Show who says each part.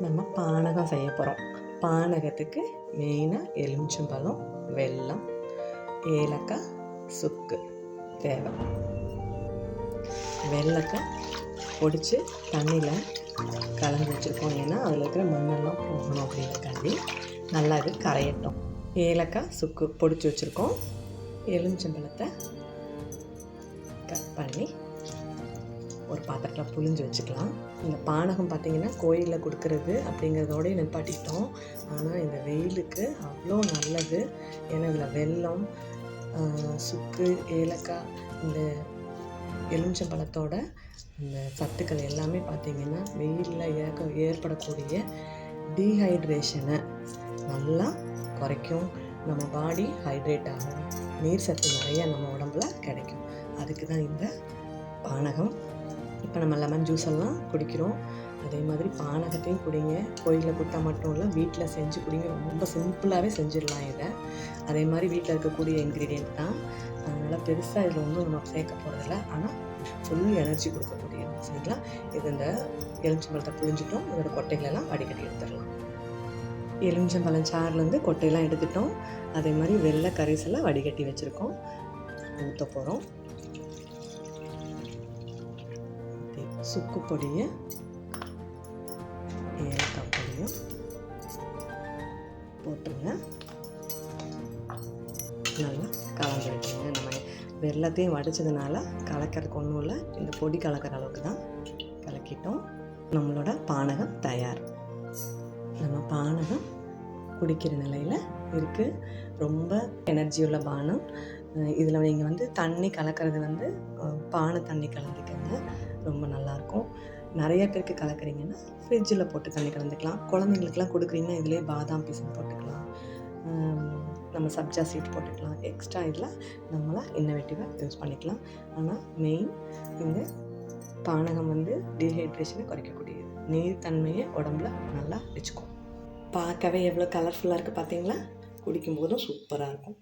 Speaker 1: நம்ம பானகம் செய்ய போகிறோம் பானகத்துக்கு மெயினாக எலுமிச்சம்பழம் வெல்லம் ஏலக்காய் சுக்கு தேவை. வெள்ளக்காய் பொடிச்சு தண்ணியில் கலந்து வச்சுருக்கோம். ஏன்னா அதில் இருக்கிற மண்ணெல்லாம் போகணும் அப்படிங்கிறக்காண்டி நல்லா இது கரையட்டும். ஏலக்காய் சுக்கு பொடிச்சு வச்சுருக்கோம். எலுமிச்சம்பழத்தை கட் பண்ணி ஒரு பாத்திரத்தில் புழிஞ்சு வச்சுக்கலாம். இந்த பானகம் பார்த்திங்கன்னா கோயிலில் கொடுக்கறது அப்படிங்கிறதோடய நிப்பாட்டிட்டோம். ஆனால் இந்த வெயிலுக்கு அவ்வளோ நல்லது. ஏன்னா இதில் வெல்லம் சுக்கு ஏலக்காய் இந்த எலுமிச்சம்பழத்தோட இந்த சத்துக்கள் எல்லாமே பார்த்திங்கன்னா வெயிலில் ஏற்க ஏற்படக்கூடிய டீஹைட்ரேஷனை நல்லா குறைக்கும். நம்ம பாடி ஹைட்ரேட் ஆகும். நீர் சத்து நிறைய நம்ம உடம்புல கிடைக்கும். அதுக்கு தான் இந்த பானகம் இப்போ நம்ம லெமன் ஜூஸ் எல்லாம் குடிக்கிறோம். அதே மாதிரி பானகத்தையும் குடிங்க. கோயிலில் கொடுத்தா மட்டும் இல்லை வீட்டில் செஞ்சு குடிங்க. ரொம்ப சிம்பிளாகவே செஞ்சிடலாம் இதை. அதே மாதிரி வீட்டில் இருக்கக்கூடிய இன்க்ரீடியன்ட் தான். அதனால் பெருசாக இதில் ஒன்றும் நம்ம சேர்க்க போகிறதில்ல ஆனால் ஃபுல் எனர்ஜி கொடுக்கக்கூடியது. சரிங்களா? இது இந்த எலுமிச்சம்பழத்தை புழிஞ்சிட்டோம். இதோட கொட்டைகளெல்லாம் வடிகட்டி எடுத்துடலாம். எலுமிச்சம்பழம் சாறுலேருந்து கொட்டையெல்லாம் எடுத்துட்டோம். அதே மாதிரி வெள்ளை கரைசலை வடிகட்டி வச்சுருக்கோம். ஊற்ற போகிறோம் சுக்கு பொடியை ஏலக்காய் பொடியும் போட்டுருங்க. நல்லா கலந்து விட்டுருங்க நம்ம வெள்ளத்தையும் வடிச்சதுனால கலக்கிறதுக்கு ஒன்றும் இல்லை. இந்த பொடி கலக்கிற அளவுக்கு தான் கலக்கிட்டோம். நம்மளோட பானகம் தயார். நம்ம பானகம் குடிக்கிற நிலையில் இருக்குது ரொம்ப எனர்ஜி உள்ள பானம். இதில் நீங்கள் வந்து தண்ணி கலக்கிறது வந்து பானை தண்ணி கலந்துக்கங்க. ரொம்ப நல்லாயிருக்கும். நிறைய பேருக்கு கலக்குறீங்கன்னா ஃப்ரிட்ஜில் போட்டு தண்ணி கலந்துக்கலாம். குழந்தைங்களுக்குலாம் கொடுக்குறீங்கன்னா இதிலே பாதாம் பீசன் போட்டுக்கலாம். நம்ம சப்ஜா சீட் போட்டுக்கலாம். எக்ஸ்ட்ரா இதில் நம்மளாம் இன்னோவேட்டிவாக யூஸ் பண்ணிக்கலாம். ஆனால் மெயின் இந்த பானகம் வந்து டீஹைட்ரேஷனை குறைக்கக்கூடியது. நீர்த்தன்மையை உடம்புல நல்லா வச்சுக்கும். பார்க்கவே எவ்வளோ கலர்ஃபுல்லாக இருக்குது பார்த்தீங்களா? குடிக்கும்போதும் சூப்பராக இருக்கும்.